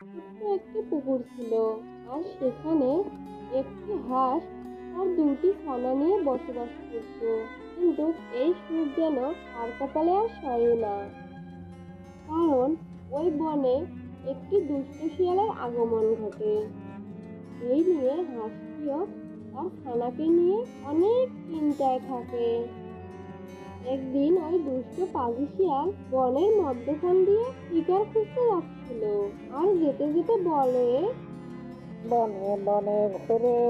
একটি পুকুর ছিল, আর সেখানে একটি হাঁস আর দুটি ছানা নিয়ে বসবাস করত। কিন্তু এই সুখ যেন আর কপালে আর সয়ে না। কারণ ওই বনে একটি দুষ্ট শিয়ালের আগমন ঘটে। এই নিয়ে হাঁসটিও তার ছানাকে নিয়ে অনেক চিন্তায় থাকে। একদিন ওই দুষ্ট পাজি শিয়াল বনের মধ্যখান দিয়ে শিকার খুঁজতে যাচ্ছিল আর যেতে যেতে বলে বনে বনে ঘুরে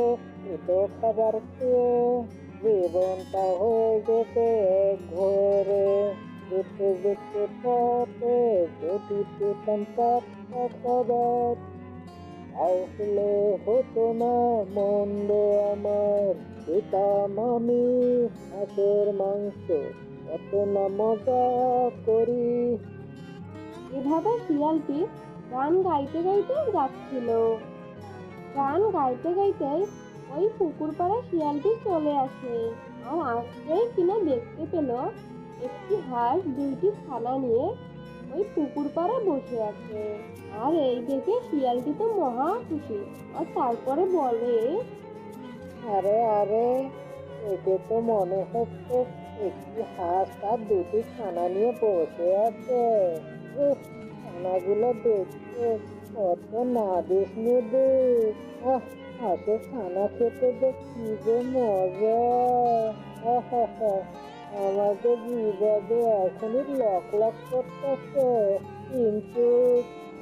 এতো খাবার খেয়ে জীবনটা হয়ে যেতে ঘরে। যেতে যেতে পথে যদি পেতাম চারটা খাবার, তাহলে হতো না মন্দ আমার পেতাম আমি হাঁসের মাংস কত না মজা করি এভাবে শিয়ালটি গান গাইতে গাইতে যাচ্ছিল। গান গাইতে গাইতে ওই পুকুর পাড়ে শিয়ালটি চলে আসে। আর আসতেই কিনা দেখতে পেল একটি হাঁস দুইটি ছানা নিয়ে ওই পুকুর পাড়ে বসে আছে। আর এই দেখে শিয়ালটি তো মহা খুশি। আর তারপরে বলে, আরে আরে একে তো মনে হচ্ছে একটি হাঁস তার দুটি ছানা নিয়ে বসে আছে। উফ, ছানাগুলো দেখতে কত নাদিস নিদিস আহ, হাঁসের ছানা খেতে যে যে মজা। আহাহা, আমাদের বিবাদে এখনই লক লক করতেছে। কিন্তু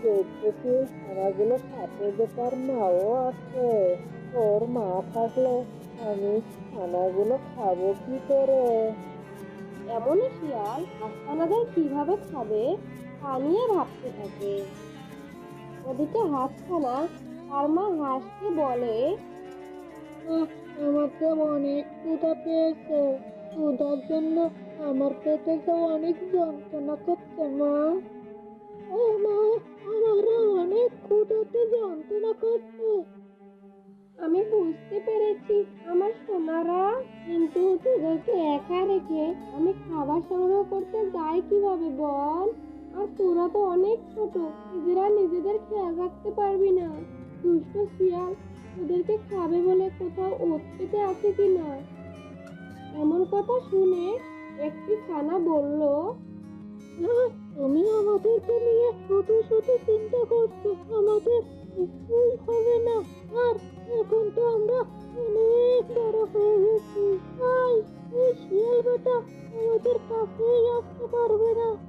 দেখতেছি ছানাগুলো সাথে যে তার মাও আছে। ওর মা থাকলে আমি ছানাগুলো খাব কি করে? এমনই শিয়াল হাঁসখানাদের কীভাবে খাবে? নিয়ে ভাবতে থাকে। ওদিকে হাঁসখানা তার মা হাঁসকে বলে আমার তো অনেক ক্ষুধা পেয়েছে। ক্ষুধার জন্য আমার পেটে তো অনেক যন্ত্রণা করছে, মা। ও মা, আমারও অনেক ক্ষুধাতে যন্ত্রণা করছে। আমি বুঝতে পেরেছি আমার সোনারা, কিন্তু তোদেরকে একা রেখে আমি খাবার সংগ্রহ করতে যাই কীভাবে বল? আর তোরা তো অনেক ছোট, নিজেরা নিজেদের খেয়াল রাখতে পারবি না। দুষ্ট শিয়াল তোদেরকে খাবে বলে কোথাও ওত পেতে আছে কি না? এমন কথা শুনে একটি ছানা বলল তুমি আমাদেরকে নিয়ে শুধু শুধু চিন্তা করছ। আমাদের কিছুই হবে না। আর এখন তো আমরা অনেক বড় হয়ে গেছি। তাই এই শিয়াল বেটা আমাদের কাছেই আসতে পারবে না।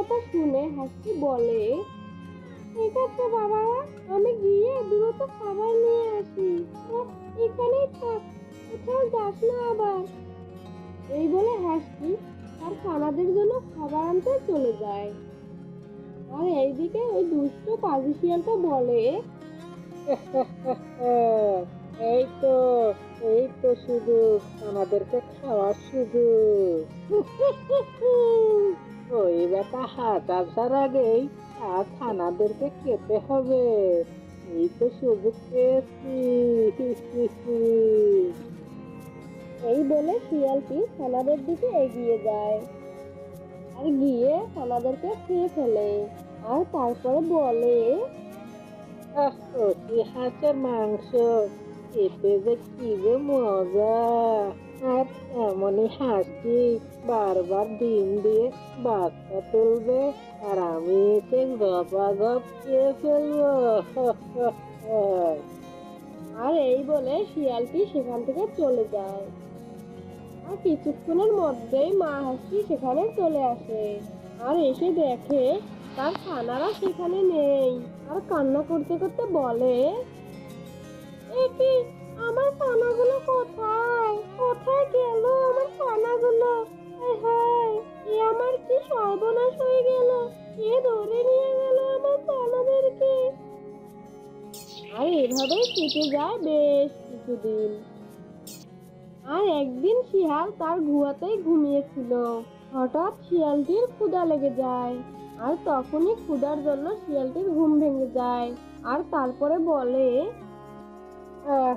কথা শুনে হাসি বলে ঠিক আছে বাবা আমি গিয়ে দ্রুত খাবার নিয়ে আসি। এখানেই থাক কোথাও যাস না আবার। এই বলে হাসি তার খানাদের জন্য খাবার আনতে চলে যায়। আর এইদিকে ওই দুষ্ট পাজি শিয়ালটা বলে এই তো এই তো সুযোগ আমাদেরকে খাওয়ার সুযোগ। বেটা হাত আসার আগেই আর ছানাদেরকে খেতে হবে। এই তো সুযোগ পেয়েছি। এই বলে শিয়ালটি ছানাদের দিকে এগিয়ে যায়। আর গিয়ে ছানাদেরকে খেয়ে ফেলে। আর তারপরে বলে হাঁসের মাংস, খেতে যে কি যে মজা! আর এমনই হাসি, বারবার ডিম দিয়ে বাচ্চা তুলবে আর আমি এসে গপা গপ খেয়ে ফেলব। আর এই বলে শিয়ালটি সেখান থেকে চলে যায়। আর কিছুক্ষণের মধ্যেই মা হাসি সেখানে চলে আসে আর এসে দেখে তার ছানারা সেখানে নেই আর কান্না করতে করতে বলে আমার ছানাগুলো কোথায়? কোথায় গেল আমার ছানাগুলো হায় এ আমার কি সর্বনাশ হয়ে গেল? কে ধরে নিয়ে গেল আমার ছানাদেরকে আর এভাবেই কেটে যায় বেশ কিছুদিন। আর একদিন শিয়াল তার গুহাতেই ঘুমিয়েছিল। হঠাৎ শিয়ালটির ক্ষুধা লেগে যায়। আর তখনই ক্ষুধার জন্য শিয়ালটির ঘুম ভেঙে যায়। আর তারপরে বলে আহ,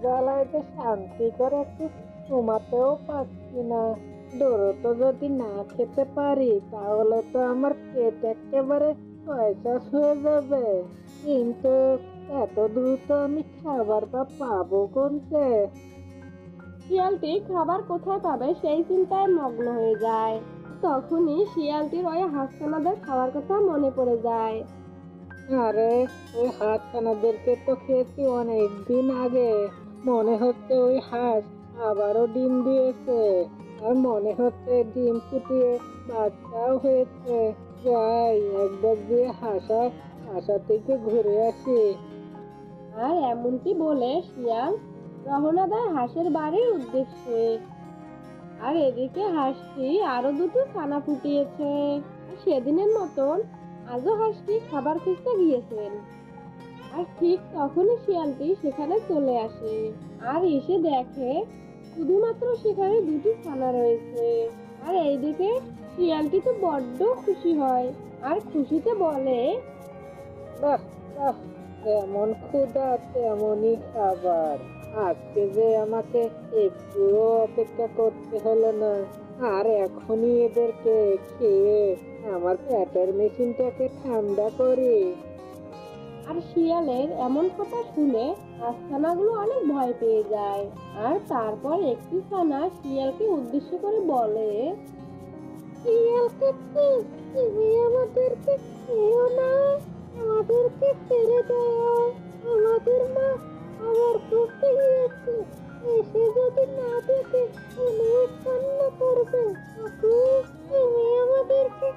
জ্বালায় যে শান্তি করে একটু ঘুমাতেও পারছি না। দূরত যদি না খেতে পারি, তাহলে তো আমার পেট একেবারে পয়সা হয়ে যাবে। কিন্তু এত দ্রুত আমি খাবার বা পাবো কোনতে? শিয়ালটি খাবার কোথায় পাবে সেই চিন্তায় মগ্ন হয়ে যায়। তখনই শিয়ালটির ওই হাঁসখানাদের খাওয়ার কথা মনে পড়ে যায়। আরে, ওই হাঁস খানাদেরকে তো খেয়েছি অনেক দিন আগে। মনে হচ্ছে ওই হাঁস আবারও ডিম দিয়েছে। আর মনে হচ্ছে ডিম ফুটিয়ে বাচ্চাও হয়েছে। যাই, একবার দিয়ে হাসা হাসা থেকে ঘুরে আসি। আর এমনটি বলে, শিয়াল দেয় হাঁসের বাড়ির উদ্দেশ্যে। আর এদিকে হাঁসটি আরও দুটো ছানা ফুটিয়েছে। সেদিনের মতন আজও হাঁসটি খাবার খুঁজতে গিয়েছেন। আর ঠিক তখনই শিয়ালটি সেখানে চলে আসে আর এসে দেখে শুধুমাত্র সেখানে দুটি ছানা রয়েছে। আর এইদিকে শিয়ালটি তো বড্ড খুশি হয় আর খুশিতে বলে, বাহ বাহ যেমন ক্ষুধা, তেমনই খাবার। আজকে যে আমাকে একটুও অপেক্ষা করতে হলো না, আর এখনই এদেরকে খেয়ে আমার পেটের মেশিনটাকে ঠান্ডা করে। আর শিয়ালের এমন কথা শুনে ছানাগুলো অনেক ভয় পেয়ে যায়। আর তারপর একটি ছানা শিয়ালকে উদ্দেশ্য করে বলে শিয়ালকে তুমি আমাদেরকে খেও না আমাদেরকে ছেড়ে দাও। আমাদের মা আবার খুঁজতে গিয়েছে এসে যদি না দেখে অনেক কান্না করবে তুমি আমাদেরকে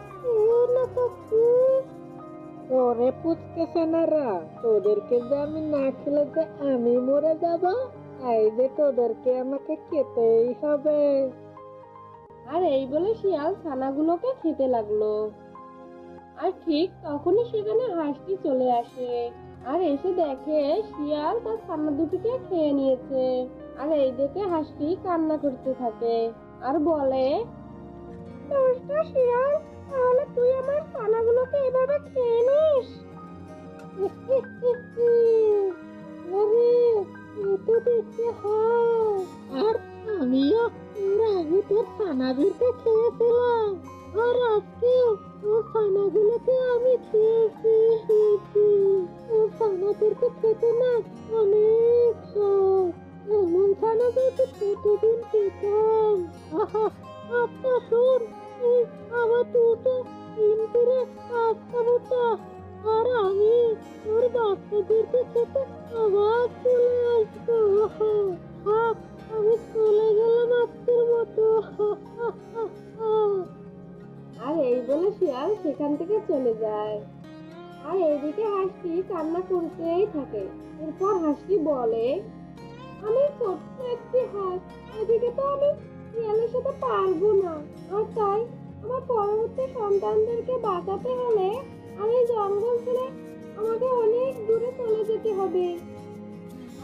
না ওরে পুচকে সেনারা, তোদেরকে যে আমি না খেলে যে আমি মরে যাব? তাই যে তোদেরকে আমাকে খেতেই হবে। আর এই বলে শিয়াল ছানাগুলোকে খেতে লাগল। আর ঠিক তখনই সেখানে হাঁসটি চলে আসে। আর এসে দেখে শিয়াল তার ছানা দুটিকে খেয়ে নিয়েছে। আর এই দেখে হাঁসটি কান্না করতে থাকে। আর বলে, দুষ্ট শিয়াল, তাহলে তুই আমার ছানাগুলোকে এভাবে খেয়ে নিস? দেখতে হয়। আর আমিও এর তোর ছানাদেরকে খেয়েছিলাম আর আজকে তোর ছানাগুলোকে আমি খেয়েছি তোর ছানাদেরকে খেতে না অনেক শখ। এমন ছানা প্রতিদিন আহা আচ্ছা শোন আমার দুটো করে পাঁচটা মোটা আর আমি তোর বাচ্চাদেরকে খেতে আবার চলে আসব। আমি চলে গেলাম আজকের মতো। শিয়াল সেখান থেকে চলে যায়। আর এদিকে হাঁসটি কান্না করতেই থাকে। এরপর হাঁসটি বলে, আমি ছোট্ট একটি হাঁস। এদিকে তো আমি শিয়ালের সাথে পারব না। আর তাই আমার পরবর্তী সন্তানদেরকে বাঁচাতে হলে আমি জঙ্গল ছেড়ে আমাকে অনেক দূরে চলে যেতে হবে।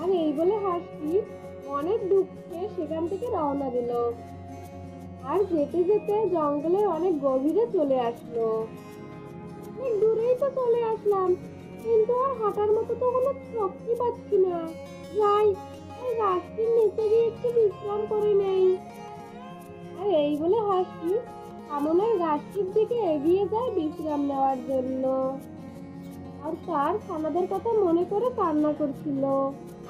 আর এই বলে হাঁসটি অনেক দুঃখে সেখান থেকে রওনা দিল। আর যেতে যেতে জঙ্গলের অনেক গভীরে চলে আসলো। অনেক দূরেই তো চলে আসলাম, কিন্তু আর হাঁটার মতো তো কোনো শক্তি পাচ্ছি না। যাই গাছটির নিচে গিয়ে একটু বিশ্রাম করে নেই। আর এই বলে হাসি সামনের গাছটির দিকে এগিয়ে যায় বিশ্রাম নেওয়ার জন্য। আর তার ছানাদের কথা মনে করে কান্না করছিল।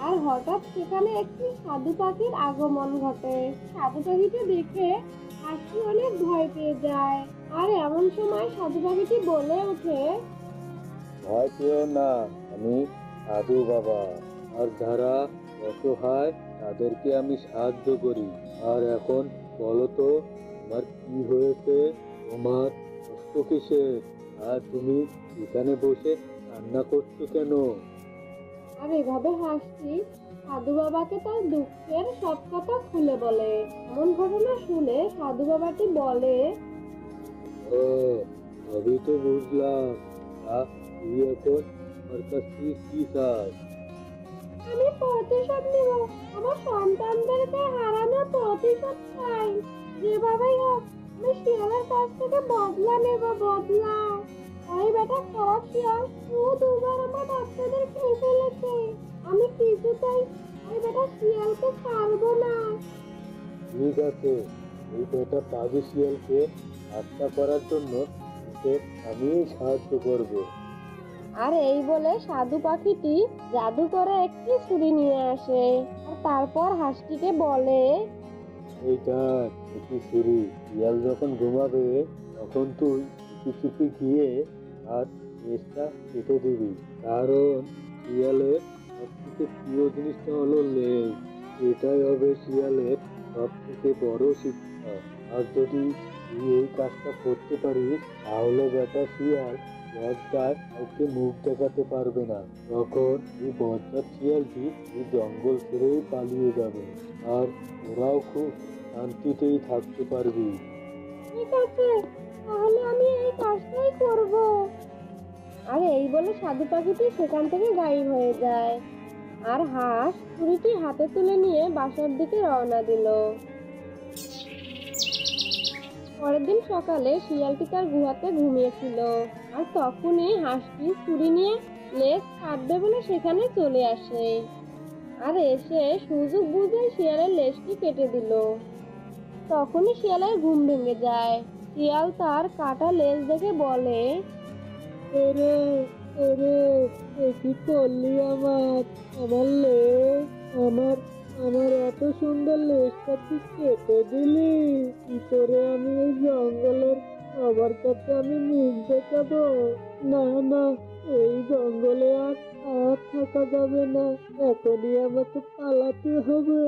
আর হঠাৎ সেখানে একটি সাধু পাখির আগমন ঘটে। সাধু পাখিকে দেখে হাসি অনেক ভয় পেয়ে যায়। আর এমন সময় সাধু পাখিটি বলে ওঠে ভয় পেও না আমি সাধু বাবা। আর যারা অসহায় তাদেরকে আমি সাহায্য করি। আর এখন বলো তো তোমার কি হয়েছে? তোমার কষ্ট কিসে আর তুমি এখানে বসে রান্না করছ কেন? আর এভাবে হাসি সাধু বাবাকে তার দুঃখের সব কথা খুলে বলে। এমন ঘটনা শুনে সাধু বাবাটি বলে ও সবই তো বুঝলাম তুই এখন আমার কাছ থেকে কি চাস? আমি প্রতিশোধ নিব। আমার সন্তানদেরকে হারানোর প্রতিশোধ চাই। যেভাবেই হোক আমি শিয়ালের কাছ থেকে বদলা নেব বদলা। ওই বেটা খারাপ শিয়াল ও দুবার আমার বাচ্চাদের খেয়ে ফেলেছে। আমি কিছুতেই ওই বেটা শিয়ালকে ছাড়বো না। ঠিক আছে এই বেটা শিয়ালকে হত্যা করার জন্য তোকে আমি সাহায্য করব। আর এই বলে সাধু পাখিটি জাদু করে একটি ছুরি নিয়ে আসে আর তারপর হাঁসটিকে বলে এইটা একটি ছুরি। শিয়াল যখন ঘুমাবে তখন তুই চুপি গিয়ে আর কেটে দিবি। কারণ শিয়ালের থেকে প্রিয় জিনিসটা হলো লেজ। এটাই হবে শিয়ালের সব থেকে বড় শিক্ষা। আর যদি তুই এই কাজটা করতে পারিস, তাহলে বেটা শিয়াল লজ্জায় কাউকে মুখ দেখাতে পারবে না। তখন এই বজ্জাত শিয়ালটি এই জঙ্গল ছেড়েই পালিয়ে যাবে। আর ওরাও খুব শান্তিতেই থাকতে পারবি। ঠিক আছে, তাহলে আমি এই কাজটাই করব। আর, এই বলে সাধু পাখিটি সেখান থেকে গায়েব হয়ে যায়। আর হাঁস ছুরিটি হাতে তুলে নিয়ে বাসার দিকে রওনা দিল। পরের দিন সকালে শিয়ালটি তার গুহাতে ঘুমিয়েছিল। আর তখনই হাঁসটি ছুরি নিয়ে লেজ কাটবে বলে সেখানে চলে আসে। আর এসে সুযোগ বুঝে শিয়ালের লেজটি কেটে দিল। তখনই শিয়ালের ঘুম ভেঙে যায়। শিয়াল তার কাটা লেজ দেখে বলে এ কি করলি আমার? আমার লেজ আমার আমার এত সুন্দর লেজটা তুই কেটে দিলি। কি করে আমি এই জঙ্গলের সবার কাছে আমি মুখ দেখাবো? না না এই জঙ্গলে আর আর থাকা যাবে না। এখনই আমাকে পালাতে হবে।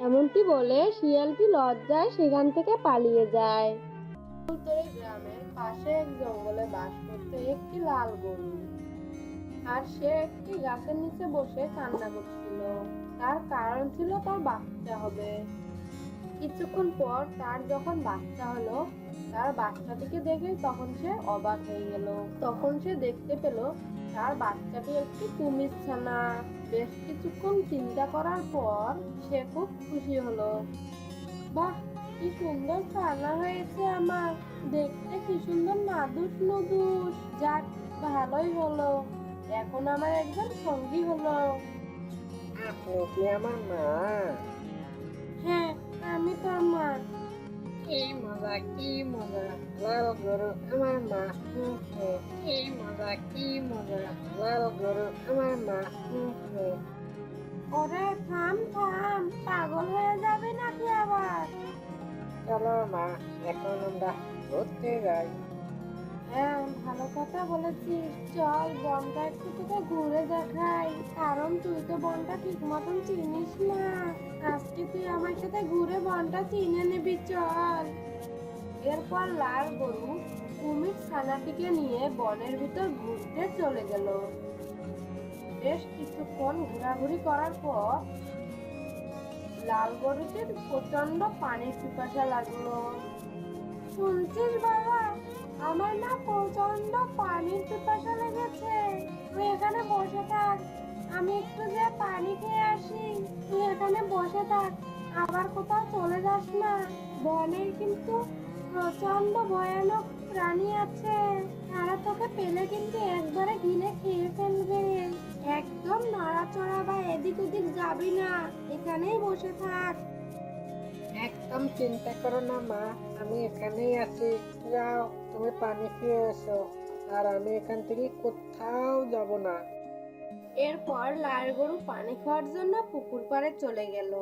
এমনটি বলে শিয়ালটি লজ্জায় সেখান থেকে পালিয়ে যায়। উত্তরে গ্রামের পাশে এক জঙ্গলে বাস করতে একটি লাল গরু। আর সে একটি গাছের নিচে বসে কান্না করছিল। তার কারণ ছিল তার বাচ্চা হবে। কিছুক্ষণ পর তার যখন বাচ্চা হলো, তার বাচ্চাটিকে দেখে তখন সে অবাক হয়ে গেল। তখন সে দেখতে পেল তার বাচ্চাটি একটি কুমির ছানা বেশ কিছুক্ষণ চিন্তা করার পর সে খুব খুশি হলো। বাহ কি সুন্দর ছানা হয়েছে আমার। দেখতে কি সুন্দর নাদুস নুদুস। যাক ভালোই হলো। এখন আমার একজন সঙ্গী হলো। আপনি কি আমার মা। হ্যাঁ আমি তো মা কি মজা কি মজা। লাল গরু আমার মা। কি মজা কি মজা। লাল গরু আমার মা। ওরে থাম থাম পাগল হয়ে যাবে নাকি আবার? চলো মা এখন আমরা ঘুরতে যাই। হ্যাঁ ভালো কথা বলেছিস। চল, বনটা একটু তোকে ঘুরে দেখাই। কারণ তুই তো বনটা ঠিক মতন চিনিস না। আজকে তুই আমার সাথে ঘুরে বনটা চিনে নিবি, চল। এরপর লাল গরু কুমির ছানাটিকে নিয়ে বনের ভিতর ঘুরতে চলে গেল। বেশ কিছুক্ষণ ঘোরাঘুরি করার পর লাল গরুটির প্রচণ্ড পানির পিপাসা লাগল। শুনছিস বাবা, আমার না প্রচণ্ড পানির পিপাসা লেগেছে। তুই এখানে বসে থাক, আমি একটু যে পানি খেয়ে আসি। তুই এখানে বসে থাক, আবার কোথাও চলে যাস না। বনের কিন্তু প্রচণ্ড ভয়ানক প্রাণী আছে। তারা তোকে পেলে কিন্তু একবারে গিলে খেয়ে ফেলবে। একদম নড়াচড়া বা এদিক ওদিক যাবি না এখানেই বসে থাক। একদম চিন্তা করো না মা আমি এখানেই আছি। যাও তুমি পানি খেয়ে এসো আর আমি এখান থেকে কোথাও যাব না। এরপর লাল গরু পানি খাওয়ার জন্য পুকুর পাড়ে চলে গেল।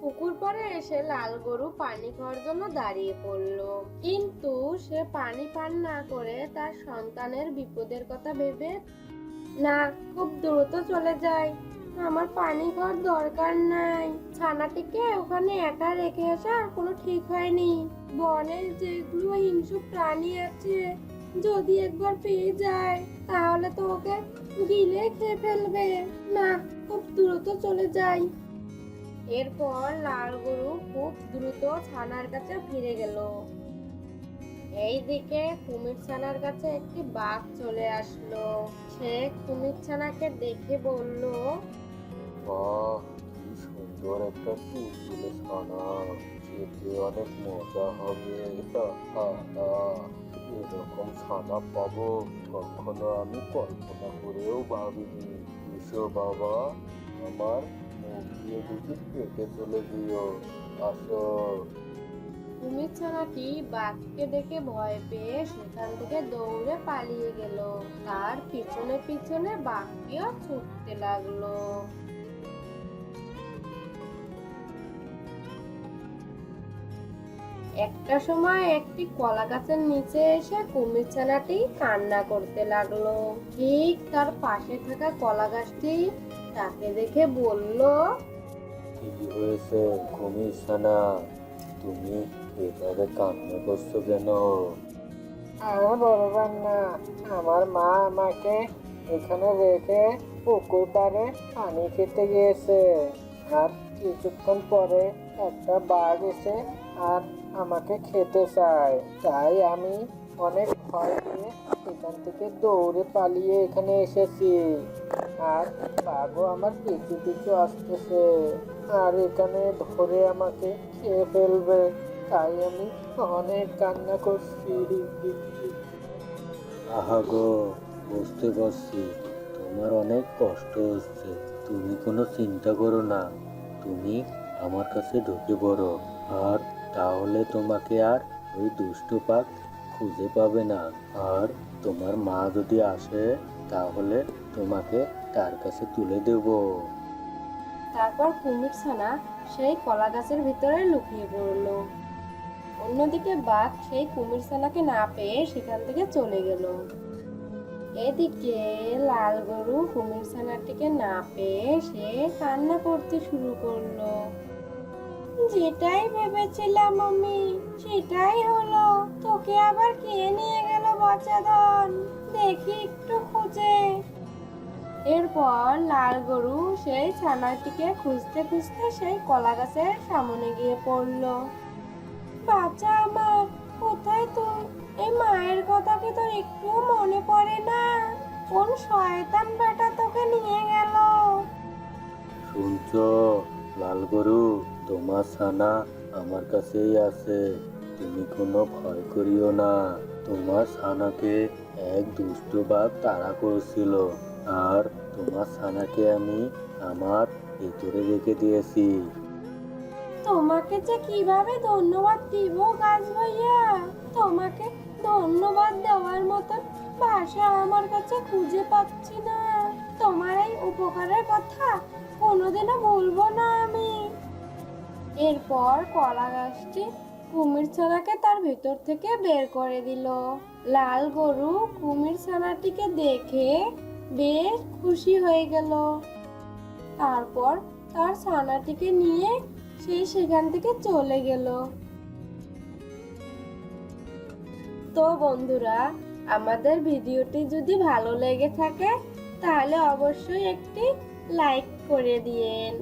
পুকুর পাড়ে এসে লাল গরু পানি খাওয়ার জন্য দাঁড়িয়ে পড়ল। কিন্তু সে পানি পান না করে তার সন্তানের বিপদের কথা ভেবে না খুব দ্রুত চলে যায়। আমার পানি খাওয়ার দরকার নাই। ছানাটিকে ওখানে একা রেখে আসা কোনো ঠিক হয়নি। বনের যেগুলো হিংস্র প্রাণী আছে, যদি একবার পেয়ে যায়, তাহলে তো ওকে গিলে খেয়ে ফেলবে। না খুব দ্রুত চলে যাই এরপর লাল গরু খুব দ্রুত ছানার কাছে ফিরে গেল। এইদিকে কুমির ছানার কাছে একটি বাঘ চলে আসলো। সে কুমির ছানাকে দেখে বলল, বাহ, কি সুন্দর একটা তুলতুলে ছানা। খেতে অনেক মজা হবে। এরকম ছানা পাবো? কখনো আমি কল্পনা করেও ভাবিনি। এসো বাবা, আমার মুখ দিয়ে দুটি পেটে চলে দিও। আসো। কুমির ছানাটি বাঘকে দেখে ভয় পেয়ে সেখান থেকে দৌড়ে পালিয়ে গেল। তার পিছনে পিছনে বাঘটিও ছুটতে লাগল। একটা সময় একটি কলা গাছের নিচে এসে কুমির ছানাটি কান্না করতে লাগল। ঠিক তার পাশে থাকা কলা গাছটি তাকে দেখে বলল, কি হয়েছে কুমির সানা তুমি এভাবে কান্না করছ কেন আর বলবেন না, আমার মা আমাকে এখানে রেখে পুকুর পাড়ে পানি খেতে গিয়েছে। আর কিছুক্ষণ পরে একটা বাঘ এসে আর আমাকে খেতে চায়। তাই আমি অনেক ভয় পেয়ে এখান থেকে দৌড়ে পালিয়ে এখানে এসেছি। আর বাঘও আমার পিছু পিছু আসতেছে। আর এখানে ধরে আমাকে খেয়ে ফেলবে। তাই আমি অনেক কান্না করছি আহা গো বুঝতে পারছি। তোমার অনেক কষ্ট হচ্ছে। তুমি কোনো চিন্তা করো না। তুমি আমার কাছে ঢুকে পড়ো। আর তাহলে তোমাকে আর ওই দুষ্ট পাক খুঁজে পাবে না। আর তোমার মা যদি আসে তাহলে তোমাকে তার কাছে তুলে দেবো। তারপর কুমির ছানা সেই কলা গাছের ভিতরে লুকিয়ে পড়ল। অন্যদিকে বাঘ সেই কুমির ছানাকে না পেয়ে সেখান থেকে চলে গেল। এদিকে লাল গরু কুমির ছানাটিকে না পেয়ে সে কান্না করতে শুরু করল। যেটাই ভেবেছিলাম আমি, সেটাই হলো। তোকে আবার কে নিয়ে গেল বাচ্চাধন দেখি একটু খুঁজে। এরপর লাল গরু সেই ছানাটিকে খুঁজতে খুঁজতে সেই কলা গাছের সামনে গিয়ে পড়ল। বাচ্চা আমার। কোথায় তুই? এই মায়ের কথা কি তোর একটুও মনে পড়ে না? কোন শয়তান বেটা তোকে নিয়ে গেল? শুনছ, লাল গরু, তোমার ছানা আমার কাছেই আছে। তুমি কোনো ভয় করিও না। তোমার ছানাকে এক দুষ্ট বাঘ তাড়া করেছিল। আর তোমার ছানাকে আমি আমার ভেতরে রেখে দিয়েছি। তোমাকে যে কীভাবে ধন্যবাদ দিব, গাছ ভাইয়া? তোমাকে ধন্যবাদ দেওয়ার মতন ভাষা আমার কাছে খুঁজে পাচ্ছি না। তোমার এই উপকারের কথা কোনোদিনও ভুলবো না আমি। এরপর কলা গাছটি কুমির ছানাকে তার ভিতর থেকে বের করে দিল। লাল গরু কুমির ছানাটিকে দেখে বেশ খুশি হয়ে গেল। তারপর তার ছানাটিকে নিয়ে সে সেখান থেকে চলে গেল। তো বন্ধুরা, আমাদের ভিডিওটি যদি ভালো লেগে থাকে, তাহলে অবশ্যই একটি লাইক করে দিয়েন।